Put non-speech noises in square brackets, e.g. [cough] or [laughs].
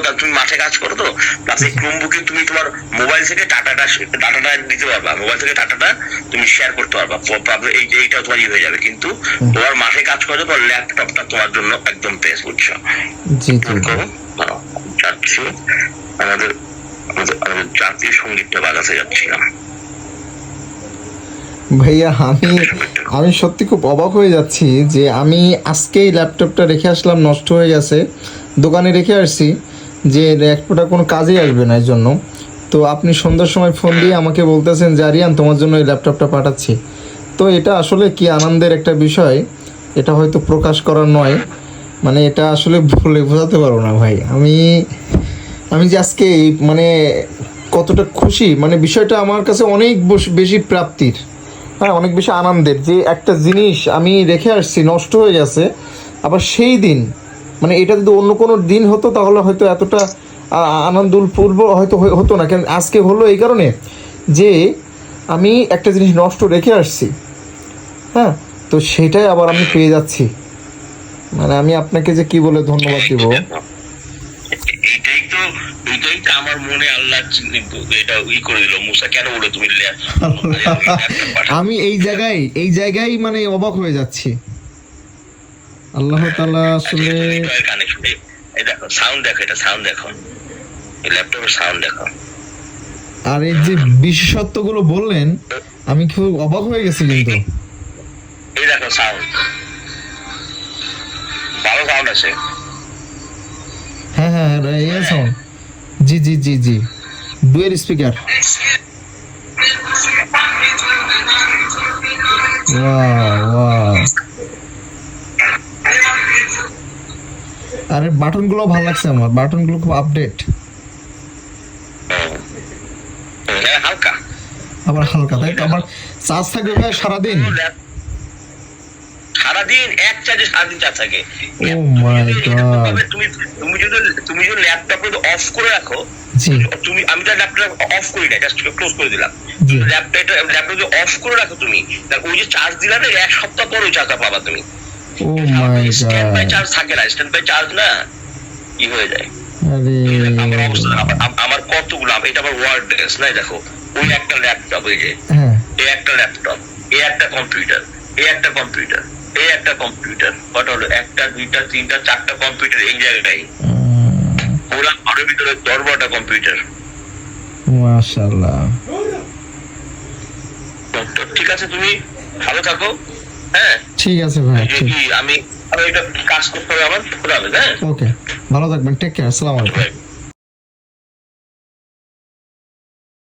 কাজ তুমি মাঠে কাজ করো তো। প্লাস এই ক্রোমবুকে তুমি তোমার মোবাইল থেকে ডাটাটা ডাটাটা দিতে পারবা। মোবাইল থেকে ডাটাটা তুমি শেয়ার করতে পারবা। এই এইটা তোমার হয়ে যাবে। কিন্তু তোমার মাঠে কাজ করো তোমার ল্যাপটপটা তোমার জন্য একদম বেস্ট বুঝছ? জি জি। যাচ্ছি। আমাদের আমাদের আমাদের জাতীয় সঙ্গীতটা বাজাতে যাচ্ছিলাম। ভাইয়া আমি আমি সত্যি খুব অবাক হয়ে যাচ্ছি যে আমি আজকেই ল্যাপটপটা রেখে আসলাম নষ্ট হয়ে গেছে। দোকানে রেখে আসছি। যে ল্যাপটপটা কোনো কাজেই আসবে না এর জন্য তো আপনি সন্ধ্যার সময় ফোন দিয়ে আমাকে বলতেছেন যে, আরিয়ান, তোমার জন্য এই ল্যাপটপটা পাঠাচ্ছি। তো এটা আসলে কি আনন্দের একটা বিষয়? এটা হয়তো প্রকাশ করার নয়। মানে এটা আসলে বলে বোঝাতে পারব না ভাই। আমি আমি যে আজকে মানে কতটা খুশি মানে বিষয়টা আমার কাছে অনেক বেশি প্রাপ্তির। হ্যাঁ অনেক বেশি আনন্দের যে একটা জিনিস আমি রেখে আসছি, নষ্ট হয়ে গেছে। আবার সেই দিন মানে এটা যদি অন্য কোনো দিন হতো তাহলে হয়তো এতটা আ- আনন্দপূর্ব হয়তো হতো না। কেন আজকে হলো এই কারণে যে আমি একটা জিনিস নষ্ট রেখে আসছি। হ্যাঁ? তো সেটাই আবার আমি পেয়ে যাচ্ছি। মানে আমি আপনাকে যে কি বলে ধন্যবাদ দিব? তো তো আমার মনে আল্লাহ এটা ই করে দিল। মুসা কেন বলে তুমি [laughs] আমি এই জায়গায় এই জায়গায় মানে অবাক হয়ে যাচ্ছি। আল্লাহ তাআলা আসলে এই দেখো সাউন্ড দেখো এটা সাউন্ড দেখো। এই ল্যাপটপের সাউন্ড দেখো। আর এই যে বিশেষত্বগুলো বললেন আমি খুব অবাক হয়ে গেছি কিন্তু। এই দেখো সাউন্ড ভালো সাউন্ড আছে। হ্যাঁ হ্যাঁ হ্যাঁ ইয়ে সাউন্ড জি জি জি জি। ডুয়েল স্পিকার ওয়াও আরে বাটনগুলো ভালো লাগছে আমার। বাটনগুলো খুব আপডেট হ্যাঁ হালকা। আবার হালকা তাই তো? আবার চার্জ থাকবে ভাই সারাদিন? সারাদিন এক চার্জে সারাদিন চার্জ থাকে। Oh my God. তুমি তুমি যদি তুমি যদি ল্যাপটপ অফ করে রাখো তুমি আমি তো ল্যাপটপ অফ করি না জাস্ট ক্লোজ করে দিলাম। ল্যাপটপ ল্যাপটপ যদি অফ করে রাখো তুমি তাহলে ওই যে চার্জ দিলা না এক সপ্তাহ পর ওই চার্জটা পাবা তুমি। ও মাই স্ট্যান্ড বাই চার্জ থাকে না স্ট্যান্ড বাই চার্জ না কি হয়ে যায়। আমার অবস্থা আমার- কতগুলো এটা আমার ওয়ার্ড নাই দেখো ওই একটা ল্যাপটপ ওই যে হ্যাঁ। এই একটা ল্যাপটপ এই একটা কম্পিউটার এই একটা কম্পিউটার এই একটা কম্পিউটার কটা হলো একটা দুইটা তিনটা চারটা কম্পিউটার এই জায়গাটাই পুরা ঘরের ভিতরে দশ বারোটা কম্পিউটার তো ঠিক আছে তুমি ভালো থাকো। হ্যাঁ? ঠিক আছে ভাই আমি আমি এটা কাজ করতে হবে আমার হ্যাঁ? ওকে ভালো থাকবেন টেক কেয়ার আসসালামু আলাইকুম.